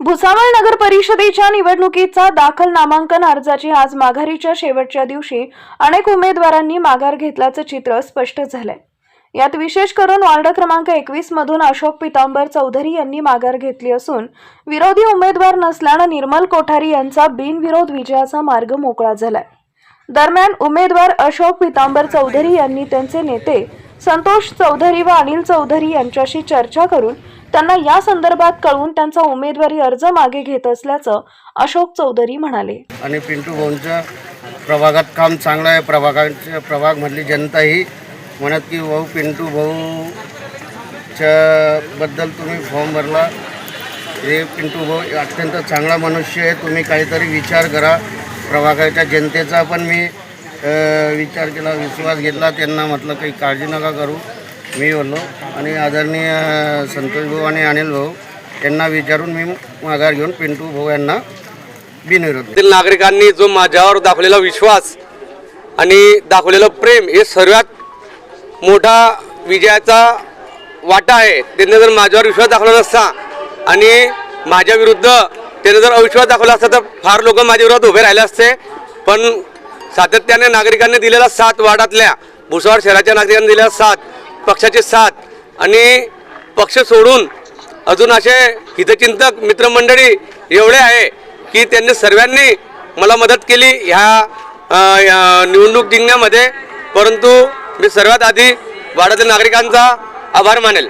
भुसावळ नगर परिषदेच्या निवडणुकीचा दाखल नामांकन अर्जाची आज माघारीच्या शेवटच्या दिवशी अनेक उमेदवारांनी माघार घेतल्याचं चित्र स्पष्ट झालंय. यात विशेष करून वार्ड क्रमांक एकवीस मधून अशोक पितांबर चौधरी यांनी माघार घेतली असून विरोधी उमेदवार नसल्यानं निर्मल कोठारी यांचा बिनविरोध विजयाचा मार्ग मोकळा झालाय. दरम्यान उमेदवार अशोक पितांबर चौधरी यांनी त्यांचे नेते संतोष चौधरी व अनिल चौधरी यांच्याशी चर्चा करून त्यांना या संदर्भात कळवून त्यांचा उमेदवारी अर्ज मागे घेत असल्याचं अशोक चौधरी म्हणाले. आणि पिंटू भाऊंच्या प्रभागात काम चांगलं आहे. प्रभागाच्या प्रभागमधली जनताही म्हणत की भाऊ पिंटू भाऊच्या बद्दल तुम्ही फॉर्म भरला. हे पिंटू भाऊ अत्यंत चांगला मनुष्य आहे. तुम्ही काहीतरी विचार करा. प्रभागाच्या जनतेचा पण मी विचार केला विश्वास घेतला त्यांना म्हटलं काही काळजी नका करू. मी बोललो. आणि आदरणीय संतोष भाऊ आणि अनिल भाऊ यांना विचारून मी माघार घेऊन पिंटू भाऊ यांना बिनविरोध नागरिकांनी जो माझ्यावर दाखवलेला विश्वास आणि दाखवलेलं प्रेम हे सर्वात मोठा विजयाचा वाटा आहे. त्यांनी जर माझ्यावर विश्वास दाखवला नसता आणि माझ्या विरुद्ध त्याने जर अविश्वास दाखवला असता तर फार लोक माझ्या विरोधात उभे राहिले असते. पण सातत्याने नागरिकांनी दिलेला साथ वार्डातल्या भुसावळ शहराच्या नागरिकांनी दिलेला साथ पक्षाचे साथ आणि पक्ष सोडून अजून असे हितचिंतक मित्रमंडळी एवढे आहे की त्यांनी सर्वांनी मला मदत केली ह्या निवडणूक जिंकण्यामध्ये. परंतु मी सर्वात आधी वाड्यातील नागरिकांचा आभार मानेल.